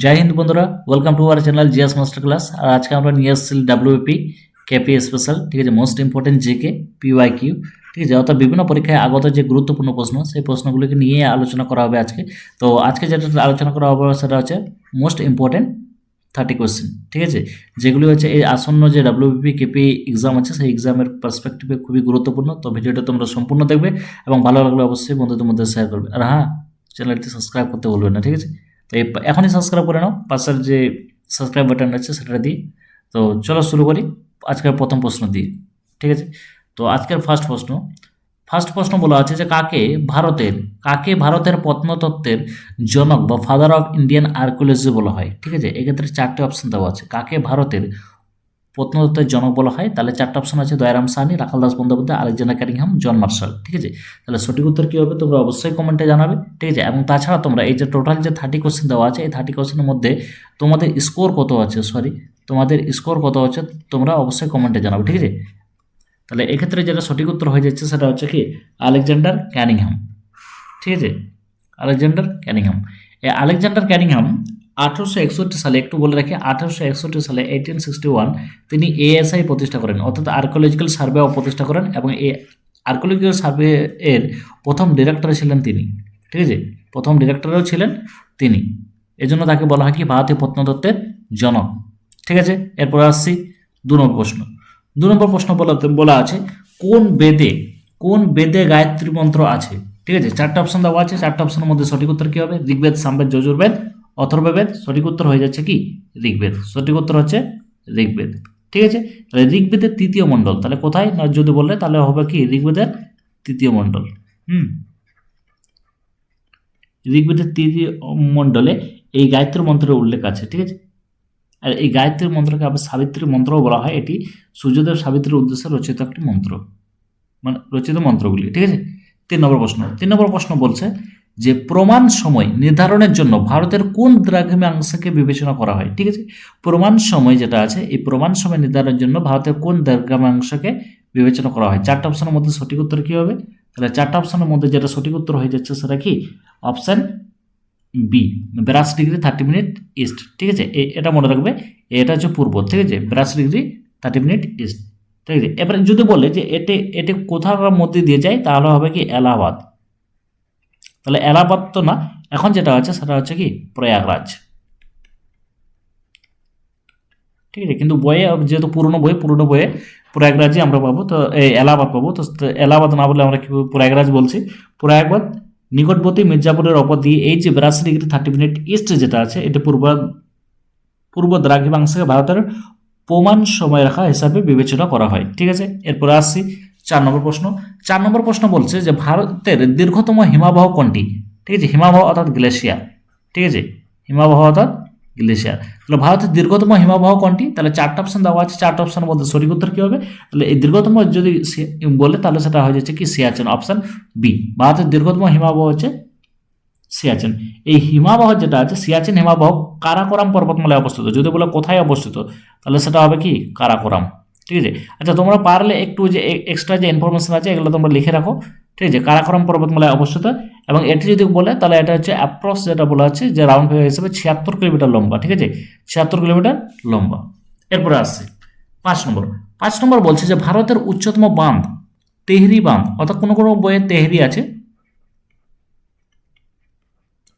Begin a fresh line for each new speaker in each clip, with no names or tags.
জয় হিন্দ বন্ধুরা welcome to our channel GS master class আর আজকে আমরা নিয়ে এসেছি ডাব্লিউপি কেপি স্পেশাল ঠিক আছে most important GK PY Q ঠিক আছে, অর্থাৎ বিভিন্ন পরীক্ষায় আগত যে গুরুত্বপূর্ণ প্রশ্ন, সেই প্রশ্নগুলিকে নিয়ে আলোচনা করা হবে আজকে। তো আজকে যেটা আলোচনা করা হবে সেটা হচ্ছে মোস্ট ইম্পর্টেন্ট থার্টি কোয়েশ্চেন ঠিক আছে, যেগুলি হচ্ছে এই আসন্ন যে ডাব্লিউপি কেপি এক্সাম আছে, সেই এক্সামের পার্সপেক্টিভে খুবই গুরুত্বপূর্ণ। তো ভিডিওটা তোমরা সম্পূর্ণ দেখবে এবং ভালো লাগলে অবশ্যই বন্ধুদের মধ্যে শেয়ার করবে। আর হ্যাঁ চ্যানেলটি সাবস্ক্রাইব করতে বলবেন না, ঠিক আছে। এই এখনই সাবস্ক্রাইব করে নাও, পাশের যে সাবস্ক্রাইব বাটন আছে সেটা দিয়ে। তো চলো শুরু করি, আজকের প্রথম প্রশ্ন দিয়ে, ঠিক আছে? তো আজকের ফার্স্ট প্রশ্ন ফার্স্ট প্রশ্ন বলা আছে যে কাকে ভারতের কাকে ভারতের প্রত্নতত্ত্বের জনক বা ফাদার অফ ইন্ডিয়ান আর্কোলজি বলা হয়, ঠিক আছে? এক্ষেত্রে চারটে অপশন দেওয়া আছে, কাকে ভারতের প্রত্নতত্ত্বের জনক বলা হয়, তাহলে চারটে অপশন আছে, Dayaram Sahni, Rakhal Das Bandyopadhyay, Alexander Cunningham John Marshall, ঠিক আছে? তাহলে সঠিক উত্তর কী হবে? তোমরা অবশ্যই কমেন্টে জানাবে, ঠিক আছে? এবং তাছাড়া তোমরা এই যে টোটাল যে থার্টি কোশ্চেন দেওয়া আছে, এই থার্টি কোশ্চেনের মধ্যে তোমাদের স্কোর কত আছে? সরি তোমাদের স্কোর কত আছে? তোমরা অবশ্যই কমেন্টে জানাবে, ঠিক আছে? তাহলে এক্ষেত্রে যেটা সঠিক উত্তর হয়ে যাচ্ছে সেটা হচ্ছে কি? আলেকজান্ডার ক্যানিংহাম, ঠিক আছে? Alexander Cunningham. এই আলেকজান্ডার ক্যানিংহাম আঠারোশো একষট্টি সালে, একটু বলে রাখি, আঠারোশো একষট্টি সালে এইটিন সিক্সটি ওয়ান তিনি এএসআই প্রতিষ্ঠা করেন, অর্থাৎ আর্কোলজিক্যাল সার্ভে প্রতিষ্ঠা করেন এবং এ আর্কোলজিক্যাল সার্ভে এর প্রথম ডিরেক্টর ছিলেন তিনি, ঠিক আছে? প্রথম ডিরেক্টরও ছিলেন তিনি। এজন্য তাকে বলা হয় কি? ভারতীয় প্রত্নতত্ত্বের জনক, ঠিক আছে? এরপর আসছি দু নম্বর প্রশ্ন। দু নম্বর প্রশ্ন বলা বলা আছে, কোন বেদে কোন বেদে গায়ত্রী মন্ত্র আছে? ঠিক আছে? চারটা অপশন দেওয়া আছে, চারটা অপশনের মধ্যে সঠিক উত্তর কী হবে? ঋগ্বেদ, সামবেদ, যজুর্বেদ অথর্ববেদ সঠিক উত্তর হয়ে যাচ্ছে কি? ঋগ্বেদ। সঠিক উত্তর হচ্ছে ঋগ্বেদ। ঠিক আছে? তাহলে ঋগ্বেদের তৃতীয় মণ্ডল, তাহলে কোথায়? না, যদি বললে, তাহলে হবে কি? ঋগ্বেদের তৃতীয় মণ্ডল। হুম? ঋগ্বেদের তৃতীয় মণ্ডলে এই গায়ত্রী মন্ত্রের উল্লেখ আছে, ঠিক আছে? আর এই গায়ত্রী মন্ত্রকে আবার সাবিত্রী মন্ত্রও বলা হয়। এটি সূর্যদেব সাবিত্রীর উদ্দেশ্যে রচিত একটি মন্ত্র। মানে রচিত মন্ত্রগুলি, ঠিক আছে? তিন নম্বর প্রশ্ন। তিন নম্বর প্রশ্ন বলছে যে প্রমাণ সময় নির্ধারণের জন্য ভারতের কোন দ্রাঘিমাংশকে বিবেচনা করা হয়, ঠিক আছে? প্রমাণ সময় যেটা আছে, এই প্রমাণ সময় নির্ধারণের জন্য ভারতের কোন দ্রাঘিমাংশকে বিবেচনা করা হয়? চারটা অপশনের মধ্যে সঠিক উত্তর কী হবে? তাহলে চারটা অপশনের মধ্যে যেটা সঠিক উত্তর হয়ে যাচ্ছে সেটা কি? অপশান বি, বিরাশি ডিগ্রি থার্টি মিনিট ইস্ট, ঠিক আছে? এটা মনে রাখবে, এটা হচ্ছে পূর্ব, ঠিক আছে? বিরাশি ডিগ্রি থার্টি মিনিট ইস্ট, ঠিক আছে? এবারে যদি বলে যে এটি এটি কোথাকার মধ্যে দিয়ে যায়, তাহলে হবে কি এলাহাবাদ। তাহলে এলাহাবাদ তো না, এখন যেটা আছে সেটা হচ্ছে কি? প্রয়াগরাজ। ঠিক আছে, কিন্তু বইয়ে, যেহেতু পুরনো বই, পুরনো বইয়ে প্রয়াগরাজই আমরা পাবো, তো এই এলাহাবাদ পাবো, তো এলাহাবাদ না বলে আমরা কি প্রয়াগরাজ বলছি। প্রয়াগরাজ, নিকটবর্তী মির্জাপুরের ওপর দিয়ে এই যে বিরাশি ডিগ্রি থার্টি মিনিট ইস্ট যেটা আছে, এটা পূর্ব পূর্ব দ্রাঘিমাংশকে ভারতের প্রমাণ সময়রেখা হিসাবে বিবেচনা করা হয়। ঠিক আছে, এরপরে আসছি চার নম্বর প্রশ্ন। চার নম্বর প্রশ্ন বলছে যে ভারতের দীর্ঘতম হিমাবহ কোনটি? ঠিক আছে, হিমাবহ অর্থাৎ গ্লেশিয়ার। ঠিক আছে, হিমাবহ অর্থাৎ গ্লেশিয়ার। তাহলে ভারতের দীর্ঘতম হিমাবহ কোনটি? তাহলে চারটা অপশন দেওয়া আছে। চারটা অপশনের মধ্যে সঠিক উত্তর কী হবে? তাহলে এই দীর্ঘতম যদি বলে, তাহলে সেটা হয়ে যাচ্ছে কি? সিয়াচেন অপশন বি ভারতের দীর্ঘতম হিমাবহ হচ্ছে সিয়াচেন। এই হিমাবহ যেটা আছে, সিয়াচেন হিমাবহ কারাকোরাম পর্বতমালায় অবস্থিত। যদি বলে কোথায় অবস্থিত, তাহলে সেটা হবে কি? কারাকোরাম। ঠিক আছে? আচ্ছা তোমরা পারলে একটু যে এক্সট্রা যে ইনফরমেশন আছে, এগুলো তোমরা লিখে রাখো, ঠিক আছে? কারাকোরাম পর্বতমালায় অবস্থিত। এবং এটি যদি বলে, তাহলে এটা হচ্ছে অ্যাপ্রক্স যেটা বলা হচ্ছে যে রাউন্ড ফিগার হিসেবে ছিয়াত্তর কিলোমিটার লম্বা, ঠিক আছে? ছিয়াত্তর কিলোমিটার লম্বা। এরপরে আসছে। পাঁচ নম্বর। পাঁচ নম্বর বলছে যে, ভারতের উচ্চতম বাঁধ, তেহরি বাঁধ, অর্থাৎ কোনো কোনো বইয়ে তেহরি আছে।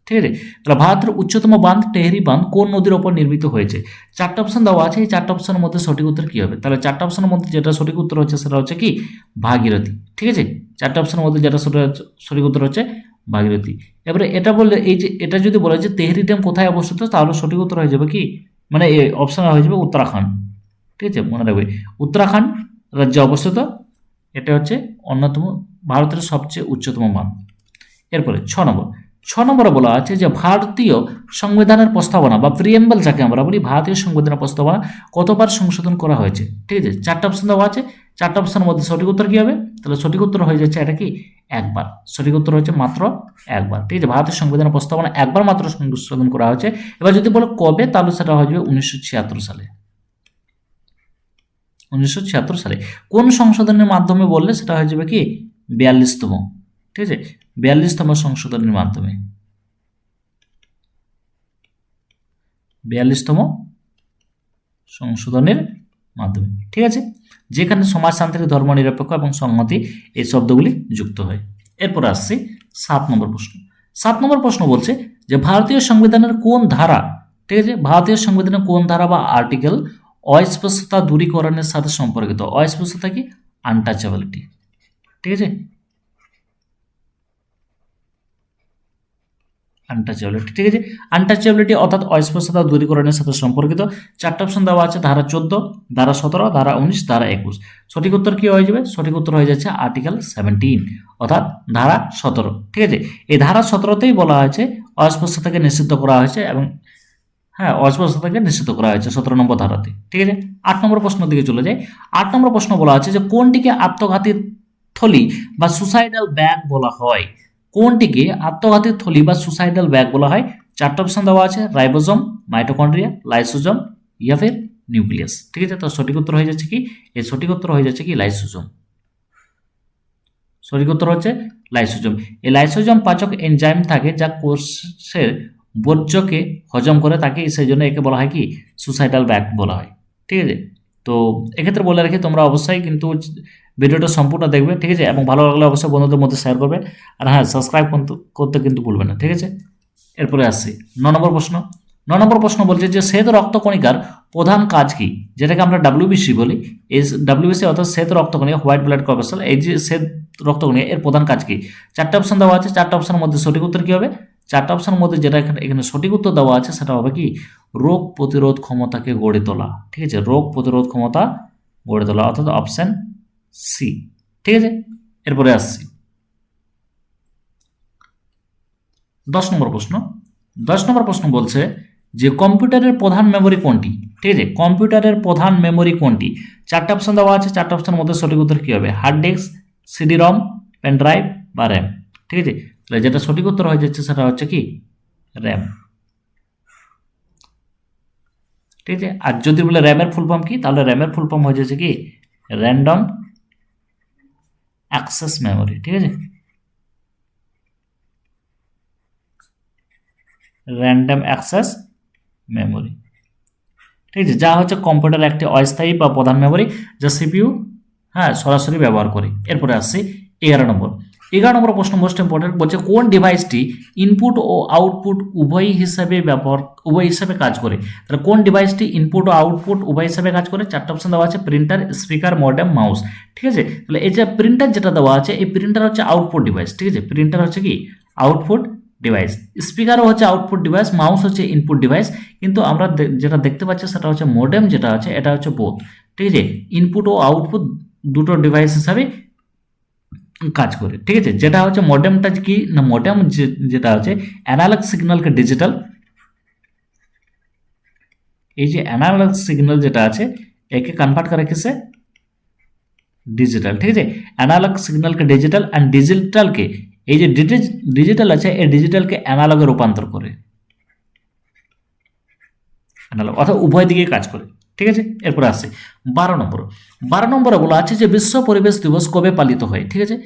ঠিক আছে? তাহলে ভারতের উচ্চতম বাঁধ টেহরি বাঁধ কোন নদীর ওপর নির্মিত হয়েছে? চারটা অপশন দেওয়া আছে, এই চারটা অপশনের মধ্যে সঠিক উত্তর কী হবে? তাহলে চারটা অপশনের মধ্যে যেটা সঠিক উত্তর হচ্ছে সেটা হচ্ছে কি? ভাগীরথী। ঠিক আছে? চারটা অপশনের মধ্যে যেটা সঠিক- উত্তর হচ্ছে ভাগীরথী। এবারে এটা বললে এই যে, এটা যদি বলে যে তেহরি ড্যাম কোথায় অবস্থিত, তাহলে সঠিক উত্তর হয়ে যাবে কি? মানে অপশন হয়ে যাবে উত্তরাখণ্ড। ঠিক আছে? মনে রাখবে। উত্তরাখণ্ড রাজ্যে অবস্থিত। এটা হচ্ছে অন্যতম, ভারতের সবচেয়ে উচ্চতম বাঁধ। এরপরে ছ নম্বর। ছ নম্বরে বলা আছে যে ভারতীয় সংবিধানের প্রস্তাবনা বা প্রিয়েম্বল যাকে আমরা বলি, ভারতীয় সংবিধানের প্রস্তাবনা কতবার সংশোধন করা হয়েছে? ঠিক আছে? চারটা অপশন দেওয়া আছে। চারটা অপশনের মধ্যে সঠিক উত্তর কী হবে? তাহলে সঠিক উত্তর হয়ে যাচ্ছে এটা কি? একবার। সঠিক উত্তর হচ্ছে মাত্র একবার। ঠিক আছে? ভারতীয় সংবিধানের প্রস্তাবনা একবার মাত্র সংশোধন করা হয়েছে। এবার যদি বলো কবে, তাহলে সেটা হয়ে যাবে উনিশশো ছিয়াত্তর সালে। উনিশশো ছিয়াত্তর সালে। কোন সংশোধনের মাধ্যমে বললে সেটা হয়ে যাবে কি? বিয়াল্লিশতম। ঠিক আছে? বিয়াল্লিশতম সংশোধনের মাধ্যমে। বিয়াল্লিশতম সংশোধনের মাধ্যমে, ঠিক আছে? যেখানে সমাজতান্ত্রিক ধর্ম নিরপেক্ষ এবং সংহতি এই শব্দগুলি যুক্ত হয়। এরপর আসছি সাত নম্বর প্রশ্ন। সাত নম্বর প্রশ্ন বলছে যে ভারতীয় সংবিধানের কোন ধারা, ঠিক আছে? ভারতীয় সংবিধানের কোন ধারা বা আর্টিকেল অস্পষ্টতা দূরীকরণের সাথে সম্পর্কিত? অস্পষ্টতা কি? আনটাচেবিলিটি ঠিক আছে? আনটাচেবিলিটি ঠিক আছে? আনটাচেবিলিটি অর্থাৎ অস্পষ্টতা দূরীকরণের সাথে সম্পর্কিত। চারটা অপশন দেওয়া আছে, ধারা চোদ্দ, ধারা সতেরো, ধারা উনিশ, ধারা একুশ। সঠিক উত্তর কি হয়ে যাবে? সঠিক উত্তর হয়ে যাচ্ছে আর্টিকেল সেভেন্টিন অর্থাৎ ধারা সতেরো, ঠিক আছে? এই ধারা সতেরোতেই বলা হয়েছে অস্পষ্টতাকে নিষিদ্ধ করা হয়েছে এবং হ্যাঁ অস্পষ্টতাকে নিষিদ্ধ করা হয়েছে সতেরো নম্বর ধারাতে, ঠিক আছে? আট নম্বর প্রশ্ন দিকে চলে যায় আট নম্বর প্রশ্ন বলা আছে যে কোনটিকে আত্মঘাতী থলি বা সুসাইডাল ব্যাগ বলা হয়? কোনটিকে আত্মঘাতী থলি বা সুসাইডাল ব্যাগ বলা হয়? চারটা অপশন দেওয়া আছে, রাইবোজম মাইটোকন্ড্রিয়া লাইসোজম ইয়া ফির নিউক্লিয়াস। ঠিক আছে, তো সঠিক উত্তর হয়ে যাচ্ছে কি? এর সঠিক উত্তর হয়ে যাচ্ছে কি? লাইসোজম সঠিক উত্তর হচ্ছে লাইসোজম এই লাইসোজম পাচক এনজাইম থাকে যা কোষের বর্জ্যকে হজম করে তাকে সেই জন্য একে বলা হয় কি? সুসাইডাল ব্যাগ বলা হয়। ঠিক আছে, তো এক্ষেত্রে বলে রাখি, তোমরা অবশ্যই কিন্তু ভিডিওটা সম্পূর্ণ দেখবে, ঠিক আছে? এবং ভালো লাগলে অবশ্যই বন্ধুদের মধ্যে শেয়ার করবে। আর হ্যাঁ সাবস্ক্রাইব করতে কিন্তু ভুলবে না, ঠিক আছে? এরপরে আসছি। ন নম্বর প্রশ্ন। ন নম্বর প্রশ্ন বলছে যে, শ্বেত রক্তকণিকার প্রধান কাজ কি? যেটাকে আমরা ডাব্লিউবিসি বলি। এই ডাব্লিউবিসি অর্থাৎ শ্বেত রক্তকণিকা হোয়াইট ব্লাড কর্পাসেল এই যে শ্বেত রক্তকণিকা, এর প্রধান কাজ কি? চারটা অপশন দেওয়া আছে। চারটা অপশনের মধ্যে সঠিক উত্তর কি হবে? চারটা অপশনের মধ্যে যেটা এখানে এখানে সঠিক উত্তর দেওয়া আছে, সেটা হবে কি? রোগ প্রতিরোধ ক্ষমতাকে গড়ে তোলা, ঠিক আছে? রোগ প্রতিরোধ ক্ষমতা গড়ে তোলা, অর্থাৎ অপশন সি ঠিক আছে? এরপরে আসছি। দশ নম্বর প্রশ্ন। দশ নম্বর প্রশ্ন বলছে যে কম্পিউটারের প্রধান মেমোরি কোনটি? ঠিক আছে? কম্পিউটারের প্রধান মেমোরি কোনটি? চারটা অপশন দেওয়া আছে। চারটা অপশনের মধ্যে সঠিক উত্তর কী হবে? Hard disk CD ROM pen drive বা র্যাম ঠিক আছে? তাহলে যেটা সঠিক উত্তর হয়ে যাচ্ছে সেটা হচ্ছে কি? র্যাম ঠিক আছে? আর যদি বলে র্যামের ফুল ফর্ম কি? তাহলে র্যামের ফুল ফর্ম হয়ে যাচ্ছে কি? র্যান্ডম অ্যাক্সেস মেমোরি ঠিক আছে? র্যান্ডাম অ্যাক্সেস মেমোরি ঠিক আছে? যা হচ্ছে কম্পিউটার একটি অস্থায়ী বা প্রধান মেমোরি যা সিপিইউ হ্যাঁ সরাসরি ব্যবহার করি। এরপরে আসছি এগারো নম্বর। এগারো নম্বর প্রশ্ন মোস্ট ইম্পর্টেন্ট বলছে, কোন ডিভাইসটি ইনপুট ও আউটপুট উভয় হিসাবে ব্যবহার, উভয় হিসাবে কাজ করে? তাহলে কোন ডিভাইসটি ইনপুট ও আউটপুট উভয় হিসাবে কাজ করে? চারটা অপশন দেওয়া আছে প্রিন্টার স্পিকার মডেম মাউস ঠিক আছে? তাহলে এই যে প্রিন্টার যেটা দেওয়া আছে, এই প্রিন্টার হচ্ছে আউটপুট ডিভাইস ঠিক আছে? প্রিন্টার হচ্ছে কি? আউটপুট ডিভাইস স্পিকারও হচ্ছে আউটপুট ডিভাইস মাউস হচ্ছে ইনপুট ডিভাইস কিন্তু আমরা যেটা দেখতে পাচ্ছি সেটা হচ্ছে মডেম যেটা আছে, এটা হচ্ছে বোথ ঠিক আছে? ইনপুট ও আউটপুট দুটো ডিভাইস হিসাবে কাজ করে, ঠিক আছে? যেটা হচ্ছে মডেমটা কি, না মডেম যেটা হচ্ছে অ্যানালগ সিগন্যালকে ডিজিটাল এই যে অ্যানালগ সিগন্যাল যেটা আছে, একে কনভার্ট করে কিসে? ডিজিটাল ঠিক আছে? অ্যানালগ সিগন্যালকে ডিজিটাল অ্যান্ড ডিজিটালকে এই যে ডিজিটাল আছে, এই ডিজিটালকে অ্যানালগে রূপান্তর করে। অ্যানালগ অর্থাৎ উভয় দিকে কাজ করে। ঠিক আছে? এরপরে আসছে। বারো নম্বর। বারো নম্বরে বলা আছে যে বিশ্ব পরিবেশ দিবস কবে পালিত হয়, ঠিক আছে?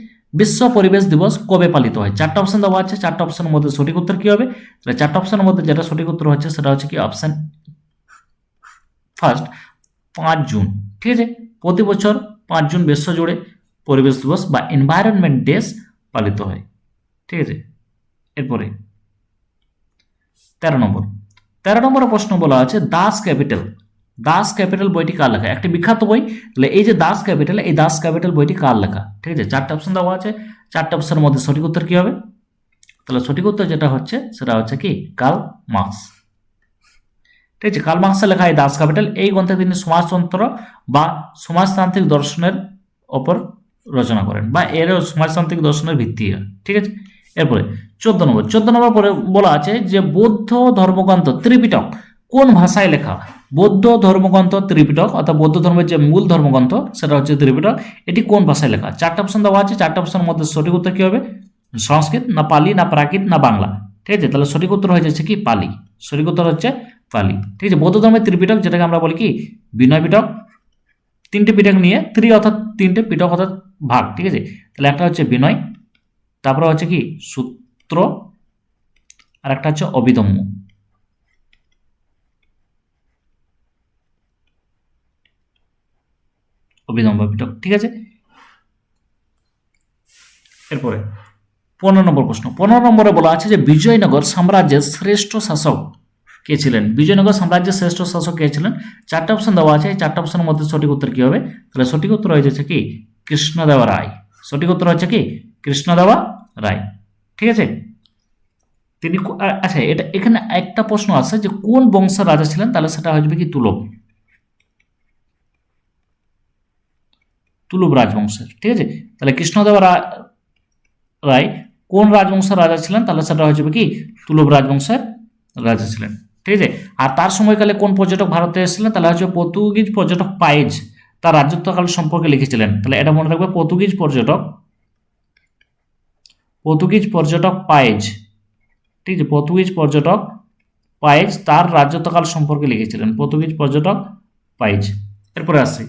বিশ্ব পরিবেশ দিবস কবে পালিত হয়? চারটা অপশন দেওয়া আছে। চারটা অপশনের মধ্যে সঠিক উত্তর কী হবে? তাহলে চারটা অপশনের মধ্যে যেটা সঠিক উত্তর হচ্ছে সেটা হচ্ছে কি অপশন ফার্স্ট পাঁচ জুন, ঠিক আছে? প্রতি বছর পাঁচ জুন বিশ্ব জুড়ে পরিবেশ দিবস বা এনভায়রনমেন্ট ডেস পালিত হয়, ঠিক আছে? এরপরে তেরো নম্বর। তেরো নম্বরে প্রশ্ন বলা আছে, দাস ক্যাপিটাল দাস ক্যাপিটাল বইটি কার লেখা? একটি বিখ্যাত বই। তাহলে এই যে দাস ক্যাপিটাল, এই দাস ক্যাপিটাল বইটি কার লেখা? ঠিক আছে, চারটে অপশন দেওয়া আছে। চারটে অপশনের মধ্যে সঠিক উত্তর কী হবে? তাহলে সঠিক উত্তর যেটা হচ্ছে, সেটা হচ্ছে কি? কাল মার্কস। ঠিক আছে কাল মার্কসের লেখা এই দাস ক্যাপিটাল। এই গ্রন্থে তিনি সমাজতন্ত্র বা সমাজতান্ত্রিক দর্শনের ওপর রচনা করেন বা এর সমাজতান্ত্রিক দর্শনের ভিত্তি। ঠিক আছে, এরপরে চোদ্দ নম্বর চোদ্দ নম্বর পরে বলা আছে যে বৌদ্ধ ধর্মগ্রন্থ ত্রিপিটক কোন ভাষায় লেখা বৌদ্ধ ধর্মগ্রন্থ ত্রিপিটক অর্থাৎ বৌদ্ধ ধর্মের যে মূল ধর্মগ্রন্থ, সেটা হচ্ছে ত্রিপিটক। এটি কোন ভাষায় লেখা চারটা অপশন দেওয়া আছে। চারটা অপশনের মধ্যে সঠিক উত্তর কী হবে? সংস্কৃত, না পালি, না প্রাকৃত, না বাংলা। ঠিক আছে? তাহলে সঠিক উত্তর হয়ে যাচ্ছে কি? পালি। সঠিক উত্তর হচ্ছে পালি। ঠিক আছে? বৌদ্ধ ধর্মের ত্রিপিটক, যেটাকে আমরা বলি কি? বিনয় পিটক। তিনটে পিটক নিয়ে ত্রি অর্থাৎ তিনটে পিটক অর্থাৎ ভাগ। ঠিক আছে? তাহলে একটা হচ্ছে বিনয়, তারপরে হচ্ছে কি? সূত্র, আর একটা হচ্ছে অবিদম্য অভিনব পিটক ঠিক আছে? এরপরে, পনেরো নম্বর প্রশ্ন। পনেরো নম্বরে বলা আছে যে বিজয়নগর সাম্রাজ্যের শ্রেষ্ঠ শাসক কে ছিলেন? বিজয়নগর সাম্রাজ্যের শ্রেষ্ঠ শাসক কে ছিলেন? চারটা অপশন দেওয়া আছে, এই চারটা অপশনের মধ্যে সঠিক উত্তর কি হবে? তাহলে সঠিক উত্তর হয়ে যাচ্ছে কি? কৃষ্ণদেবা রায়। সঠিক উত্তর হচ্ছে কি? কৃষ্ণদেবা রায়। ঠিক আছে? তিনি আচ্ছা এটা এখানে একটা প্রশ্ন আছে যে কোন বংশের রাজা ছিলেন? তাহলে সেটা হয়ে যাবে কি তুলব তুলুব রাজবংশের, ঠিক আছে? তাহলে কৃষ্ণদেবা রায় কোন রাজবংশের রাজা ছিলেন? তাহলে সেটা হয়ে কি? তুলুব রাজবংশের রাজা ছিলেন, ঠিক আছে? আর তার সময়কালে কোন পর্যটক ভারতে এসেছিলেন? তাহলে হচ্ছে পর্তুগিজ পর্যটক পাইজ তার রাজত্বকাল সম্পর্কে লিখেছিলেন। তাহলে এটা মনে রাখবে, পর্তুগিজ পর্যটক পর্তুগিজ পর্যটক পাইজ ঠিক আছে? পর্তুগিজ পর্যটক পাইজ তার রাজত্বকাল সম্পর্কে লিখেছিলেন, পর্তুগিজ পর্যটক পাইজ এরপরে আসছি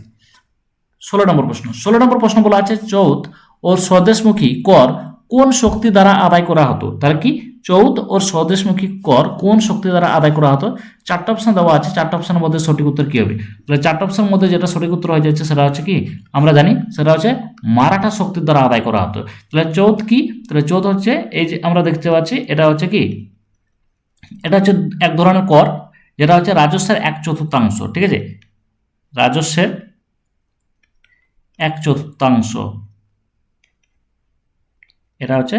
ষোলো নম্বর প্রশ্ন। ষোলো নম্বর প্রশ্ন বলা আছে, চৌথ ও স্বদেশমুখী কর কোন শক্তি দ্বারা আদায় করা হতো? তার কি? চৌথ ও স্বদেশমুখী কর কোন শক্তি দ্বারা আদায় করা হতো? চারটা অপশন দেওয়া আছে, চারটা অপশনের মধ্যে সঠিক উত্তর কি হবে? তাহলে চারটা অপশনের মধ্যে যেটা সঠিক উত্তর হয়ে যাচ্ছে সেটা হচ্ছে কি? আমরা জানি সেটা হচ্ছে মারাঠা শক্তির দ্বারা আদায় করা হতো। তাহলে চৌথ কি? তাহলে চৌথ হচ্ছে এই যে আমরা দেখতে পাচ্ছি, এটা হচ্ছে কি? এটা হচ্ছে এক ধরনের কর, যেটা হচ্ছে রাজস্বের এক চতুর্থাংশ, ঠিক আছে? রাজস্বের এক চতুর্থাংশ। এটা হচ্ছে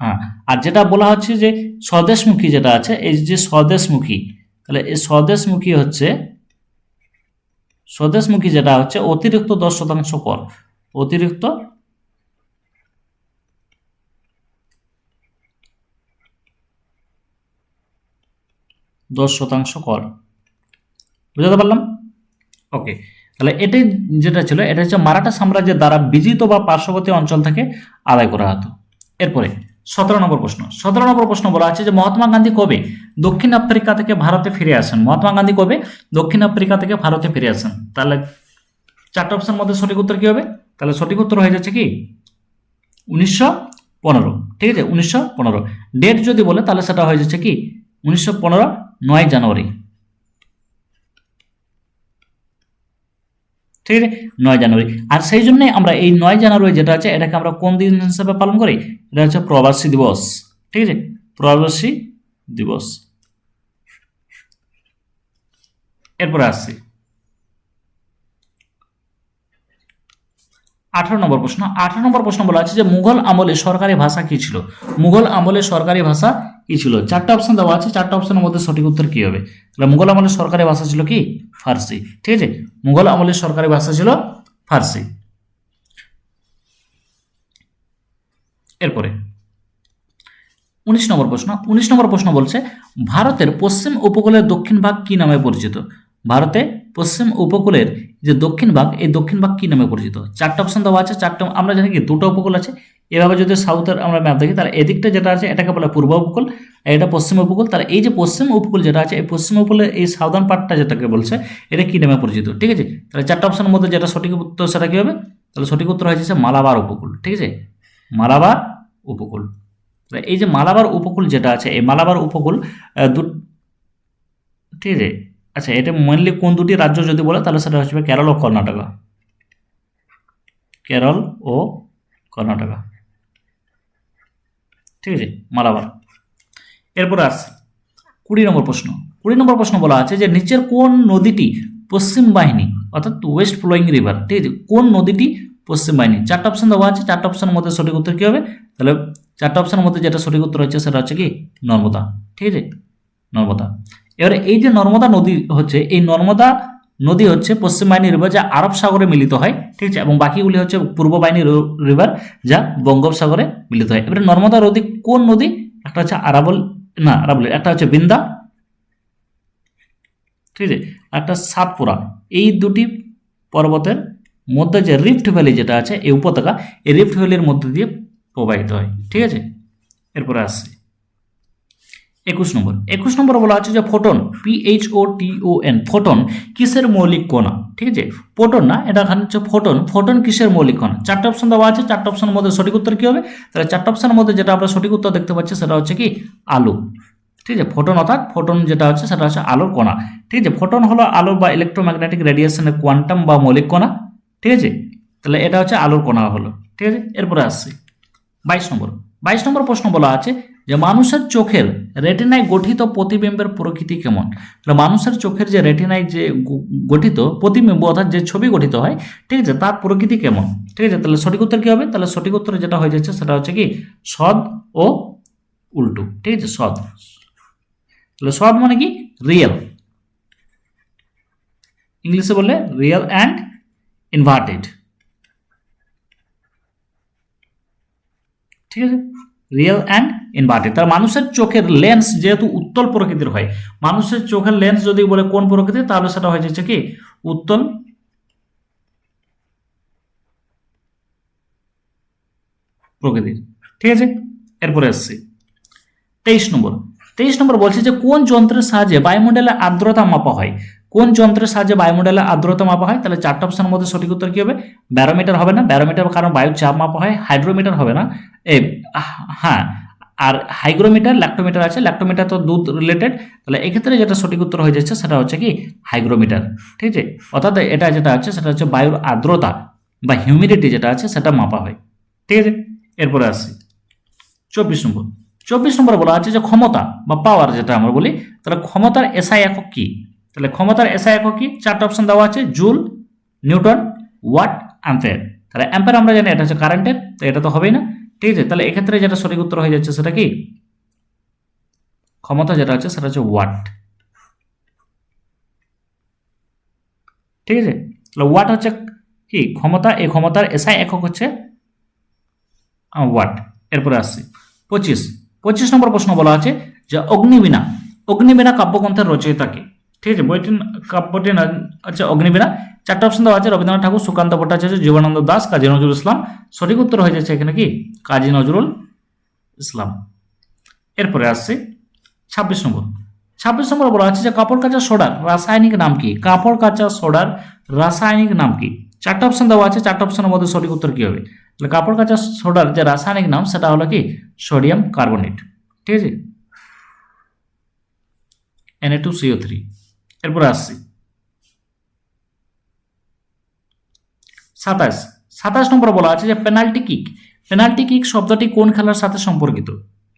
হ্যাঁ আর যেটা বলা হচ্ছে যে স্বদেশমুখী যেটা আছে, এই যে স্বদেশমুখী, তাহলে এই স্বদেশমুখী হচ্ছে, স্বদেশমুখী যেটা হচ্ছে অতিরিক্ত দশ শতাংশ কর, অতিরিক্ত দশ শতাংশ কর। বুঝতে পারলাম? ওকে তাহলে এটাই যেটা ছিল, এটা হচ্ছে মারাঠা সাম্রাজ্যের দ্বারা বিজিত বা পার্শ্ববর্তী অঞ্চল থেকে আদায় করা হতো। এরপরে সতেরো নম্বর প্রশ্ন। সতেরো নম্বর প্রশ্ন বলা আছে যে মহাত্মা গান্ধী কবে দক্ষিণ আফ্রিকা থেকে ভারতে ফিরে আসেন? মহাত্মা গান্ধী কবে দক্ষিণ আফ্রিকা থেকে ভারতে ফিরে আসেন? তাহলে চারটা অপশনের মধ্যে সঠিক উত্তর কি হবে? তাহলে সঠিক উত্তর হয়ে যাচ্ছে কি? উনিশশো পনেরো। ঠিক আছে? উনিশশো পনেরো। ডেট যদি বলে তাহলে সেটা হয়ে যাচ্ছে কি? উনিশশো পনেরো, নয় জানুয়ারি। ঠিক আছে নয় জানুয়ারি। আর সেই জন্যই আমরা এই নয় জানুয়ারি যেটা আছে, এটাকে আমরা কোন দিন হিসাবে পালন করি? এটা হচ্ছে প্রবাসী দিবস। ঠিক আছে? প্রবাসী দিবস। এরপরে আসছি। আঠারো নম্বর প্রশ্ন। আঠারো নম্বর প্রশ্ন বলা আছে যে, মুঘল আমলে সরকারি ভাষা কি ছিল? মুঘল আমলে সরকারি ভাষা কি ছিল। চারটা অপশন দেওয়া আছে, চারটা অপশনের মধ্যে সঠিক উত্তর কি হবে? তাহলে মুঘল আমলের সরকারি ভাষা ছিল কি? ফার্সি। ঠিক আছে? মুঘল আমলের সরকারি ভাষা ছিল ফার্সি। এরপরে, উনিশ নম্বর প্রশ্ন। উনিশ নম্বর প্রশ্ন বলছে, ভারতের পশ্চিম উপকূলের দক্ষিণ ভাগ কি নামে পরিচিত? ভারতে পশ্চিম উপকূলের যে দক্ষিণ ভাগ, এই দক্ষিণ ভাগ কি নামে পরিচিত? চারটা অপশন দেওয়া আছে, চারটা আমরা জানি কি, দুটো উপকূল আছে। এভাবে যদি সাউথের আমরা ম্যাপ দেখি, তাহলে এদিকটা যেটা আছে, এটাকে বলা পূর্ব উপকূল এটা পশ্চিম উপকূল। তাহলে এই যে পশ্চিম উপকূল যেটা আছে, এই পশ্চিম উপকূলের এই সাউদার্ন পার্টটা যেটাকে বলছে, এটা কী নামে পরিচিত? ঠিক আছে? তাহলে চারটা অপশনের মধ্যে যেটা সঠিক উত্তর, সেটা কী হবে? তাহলে সঠিক উত্তর হয়েছে মালাবার উপকূল, ঠিক আছে? মালাবার উপকূল। এই যে মালাবার উপকূল যেটা আছে, এই মালাবার উপকূল দু, ঠিক আছে? আচ্ছা এটা মেনলি কোন দুটি রাজ্য যদি বলে, তাহলে সেটা হচ্ছে কেরল ও কর্ণাটকা। কেরল ও কর্ণাটকা। ঠিক আছে? মালাবার এরপরে আসছে কুড়ি নম্বর প্রশ্ন। কুড়ি নম্বর প্রশ্ন বলা আছে যে নিচের কোন নদীটি পশ্চিম বাহিনী, অর্থাৎ ওয়েস্ট ফ্লোয়িং রিভার ঠিক আছে? কোন নদীটি পশ্চিম বাহিনী? চারটা অপশন দেওয়া আছে, চারটা অপশনের মধ্যে সঠিক উত্তর কী হবে? তাহলে চারটা অপশনের মধ্যে যেটা সঠিক উত্তর হচ্ছে সেটা হচ্ছে কি? নর্মদা, ঠিক আছে? নর্মদা। এবারে এই যে নর্মদা নদী হচ্ছে, এই নর্মদা নদী হচ্ছে পশ্চিম বাহিনী রিভার যা আরব সাগরে মিলিত হয়, ঠিক আছে? এবং বাকিগুলি হচ্ছে পূর্ব বাহিনী রিভার যা বঙ্গোপসাগরে মিলিত হয়। এবারে নর্মদা নদী কোন নদী? একটা হচ্ছে আরাবল, না, আরাবল একটা হচ্ছে বিন্দা, ঠিক আছে? একটা সাতপুরা এই দুটি পর্বতের মধ্যে যে রিফ্ট ভ্যালি যেটা আছে, এই উপত্যকা, এই রিফ্ট ভ্যালির মধ্যে দিয়ে প্রবাহিত হয়, ঠিক আছে? এরপরে আসছি। একুশ নম্বর। একুশ নম্বর বলা আছে যে photon PH O T O N photon কিসের মৌলিক কণা? ঠিক আছে? ফোটন না, এটা এখানে হচ্ছে ফোটন। ফোটন কিসের মৌলিক কণা? চারটা অপশন দেওয়া আছে, চারটা অপশনের মধ্যে সঠিক উত্তর কী হবে? তাহলে চারটা অপশনের মধ্যে যেটা আমরা সঠিক উত্তর দেখতে পাচ্ছি সেটা হচ্ছে কি? আলো। ঠিক আছে? ফোটন অর্থাৎ ফোটন যেটা হচ্ছে সেটা হচ্ছে আলোর কণা। ঠিক আছে? ফোটন হলো আলো বা ইলেকট্রোম্যাগনেটিক রেডিয়েশনের কোয়ান্টাম বা মৌলিক কণা। ঠিক আছে? তাহলে এটা হচ্ছে আলোর কণা হলো। ঠিক আছে? এরপরে আসছি। বাইশ নম্বর। বাইশ নম্বর প্রশ্ন বলা আছে যে মানুষের চোখের রেটিনায় গঠিত প্রতিবিম্বের প্রকৃতি কেমন? তাহলে মানুষের চোখের যে রেটিনায় যে গঠিত প্রতিবিম্ব অর্থাৎ যে ছবি গঠিত হয়, ঠিক আছে, তার প্রকৃতি কেমন? ঠিক আছে, তাহলে সঠিক উত্তর কি হবে? তাহলে সঠিক উত্তর যেটা হয়ে যাচ্ছে সেটা হচ্ছে কি সদ ও উল্টো, ঠিক আছে সদ তাহলে সদ মানে কি? রিয়েল ইংলিশে বললে রিয়েল অ্যান্ড ইনভার্টেড ঠিক আছে? রিয়েল অ্যান্ড ইনভার্টেড তার মানুষের চোখের লেন্স যেহেতু উত্তল প্রকৃতির হয়, মানুষের চোখের লেন্স যদি বলে কোন প্রকৃতির তাহলে সেটা হয়ে যাচ্ছে কি? উত্তল প্রকৃতির ঠিক আছে? এরপরে আসছি। তেইশ নম্বর। তেইশ নম্বর বলছে যে কোন যন্ত্রের সাহায্যে বায়ুমণ্ডলের আর্দ্রতা মাপা হয়? কোন যন্ত্রের সাহায্যে বায়ুমণ্ডলের আর্দ্রতা মাপা হয়? তাহলে চারটা অপশনের মধ্যে সঠিক উত্তর কি হবে? ব্যারোমিটার হবে না। ব্যারোমিটার কারণ বায়ুর চাপ মাপা হয়, হাইড্রোমিটার হবে না। এ হ্যাঁ। আর হাইগ্রোমিটার, ল্যাক্টোমিটার আছে, ল্যাক্টোমিটার তো দুধ রিলেটেড তাহলে এক্ষেত্রে যেটা সঠিক উত্তর হয়ে যাচ্ছে সেটা হচ্ছে কি হাইগ্রোমিটার, ঠিক আছে? অর্থাৎ এটা যেটা আছে সেটা হচ্ছে বায়ুর আর্দ্রতা বা হিউমিডিটি যেটা আছে সেটা মাপা হয়, ঠিক আছে? এরপরে আসছি। চব্বিশ নম্বর চব্বিশ নম্বর বলা আছে যে ক্ষমতা বা পাওয়ার যেটা আমরা বলি, তাহলে ক্ষমতার এসআই একক কি? তাহলে ক্ষমতার এসআই একক কি? চারটা অপশন দেওয়া আছে, জুল, নিউটন, ওয়াট, অ্যাম্পেয়ার। তাহলে অ্যাম্পেয়ার আমরা জানি এটা হচ্ছে কারেন্টের তো এটা তো হবেই না। ঠিক আছে, তাহলে এক্ষেত্রে যেটা সঠিক উত্তর হয়ে যাচ্ছে সেটা কি? ক্ষমতা যেটা আছে সেটা হচ্ছে ওয়াট ঠিক আছে? তাহলে ওয়াট হচ্ছে কি? ক্ষমতা, এই ক্ষমতার এসআই একক হচ্ছে ওয়াট এরপরে আসছি। পঁচিশ। পঁচিশ নম্বর প্রশ্ন বলা আছে যে অগ্নিবীণা অগ্নিবীণা কাব্যগ্রন্থের রচয়িতাকে ঠিক আছে বইটি কাব্যটি আচ্ছা অগ্নিবীণা। চারটা অপশন দেওয়া আছে, রবীন্দ্রনাথ ঠাকুর, সুকান্ত ভট্টাচার্য, জীবনানন্দ দাস, কাজী নজরুল ইসলাম। সঠিক উত্তর হয়ে যাচ্ছে এখানে কি? কাজী নজরুল ইসলাম। এরপরে আসছে ছাব্বিশ নম্বর। ছাব্বিশ নম্বর বলা আছে যে কাপড় কাচা সোডার, রাসায়নিক নাম কি? কাপড় কাচা সোডার, রাসায়নিক নাম কি? চারটা অপশন দেওয়া আছে, চারটা অপশনের মধ্যে সঠিক উত্তর কি হবে? তাহলে কাপড় কাচা সোডার যে রাসায়নিক নাম, সেটা হলো কি? Sodium carbonate. ঠিক আছে? এনএ টু সিও থ্রি এরপরে আসছি। সাতাশ। সাতাশ নম্বর বলা আছে যে পেনাল্টি কিক পেনাল্টি কিক শব্দটি কোন খেলার সাথে সম্পর্কিত?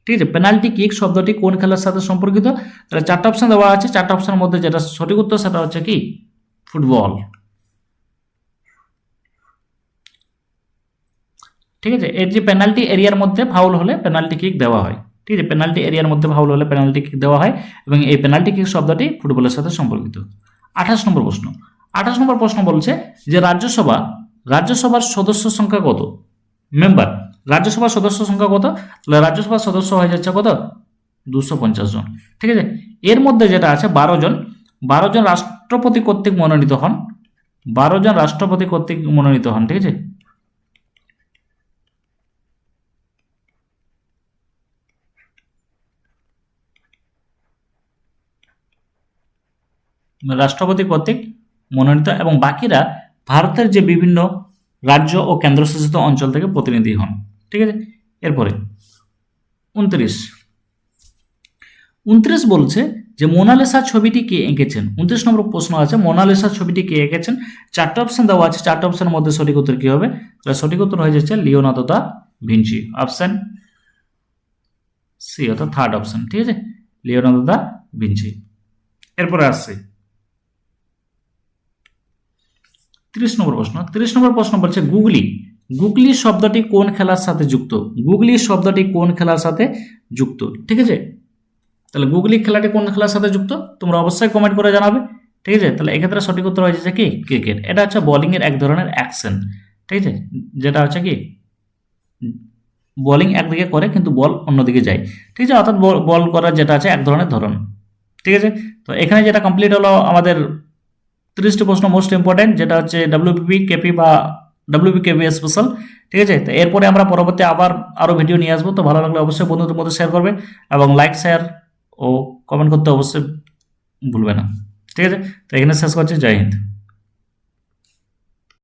ঠিক আছে পেনাল্টি কিক শব্দটি কোন খেলার সাথে সম্পর্কিত? তাহলে চারটা অপশন দেওয়া আছে। চারটা অপশনের মধ্যে যেটা সঠিক উত্তর, সেটা হচ্ছে কি? ফুটবল। ঠিক আছে, এর যে পেনাল্টি এরিয়ার মধ্যে ফাউল হলে পেনাল্টি কিক দেওয়া হয়। ঠিক আছে পেনাল্টি এরিয়ার মধ্যে ফাউল হলে পেনাল্টি কিক দেওয়া হয় এবং এই পেনাল্টি কিক শব্দটি ফুটবলের সাথে সম্পর্কিত। আঠাশ নম্বর প্রশ্ন। আঠাশ নম্বর প্রশ্ন বলছে যে রাজ্যসভা, রাজ্যসভার সদস্য সংখ্যা কত? মেম্বার রাজ্যসভার সদস্য সংখ্যা কত? রাজ্যসভার সদস্য হয়ে যাচ্ছে কত? দুশো পঞ্চাশ জন। ঠিক আছে? এর মধ্যে যেটা আছে, বারো জন। বারো জন রাষ্ট্রপতি কর্তৃক মনোনীত হন। বারো জন রাষ্ট্রপতি কর্তৃক মনোনীত হন, ঠিক আছে? রাষ্ট্রপতি কর্তৃক মনোনীত এবং বাকিরা ভারতের যে বিভিন্ন রাজ্য ও কেন্দ্রশাসিত অঞ্চল থেকে প্রতিনিধি হন। ঠিক আছে? এরপরে, উনত্রিশ। উনত্রিশ বলছে যে মোনালিসা ছবিটি কে এঁকেছেন? উনত্রিশ নম্বর প্রশ্ন আছে, মোনালিসা ছবিটি কে এঁকেছেন? চারটা অপশন দেওয়া আছে, চারটা অপশনের মধ্যে সঠিক উত্তর কী হবে? তাহলে সঠিক উত্তর হয়ে যাচ্ছে Leonardo da Vinci option C অর্থাৎ থার্ড অপশন ঠিক আছে? লিওনার্দো দা ভিঞ্চি এরপরে আসছে তিরিশ নম্বর প্রশ্ন। তিরিশ নম্বর প্রশ্ন বলছে গুগলি। গুগলি শব্দটি কোন খেলার সাথে যুক্ত? গুগলি শব্দটি কোন খেলার সাথে যুক্ত? ঠিক আছে? তাহলে গুগলি খেলাটি কোন খেলার সাথে যুক্ত? তোমরা অবশ্যই কমেন্ট করে জানাবে। ঠিক আছে? তাহলে এক্ষেত্রে সঠিক উত্তর হয়ে যাচ্ছে কি? ক্রিকেট এটা হচ্ছে বোলিং এর এক ধরনের অ্যাকশন ঠিক আছে? যেটা হচ্ছে কি? বোলিং একদিকে করে কিন্তু বল অন্যদিকে যায়। ঠিক আছে? অর্থাৎ বল করার যেটা আছে এক ধরনের ধরন। ঠিক আছে? তো এখানে যেটা কমপ্লিট হলো আমাদের তিরিশটি প্রশ্ন মোস্ট ইম্পর্টেন্ট যেটা হচ্ছে ডাব্লিউপিপি কেপি বা ডাব্লিউপি কেপি স্পেশাল ঠিক আছে? তো এরপরে আমরা পরবর্তী আবার আরও ভিডিও নিয়ে আসব, তো ভালো লাগলে অবশ্যই বন্ধুদের মধ্যে শেয়ার করবে এবং লাইক শেয়ার ও কমেন্ট করতে অবশ্যই ভুলবে না, ঠিক আছে? তো এখানে শেষ করছি, জয় হিন্দ।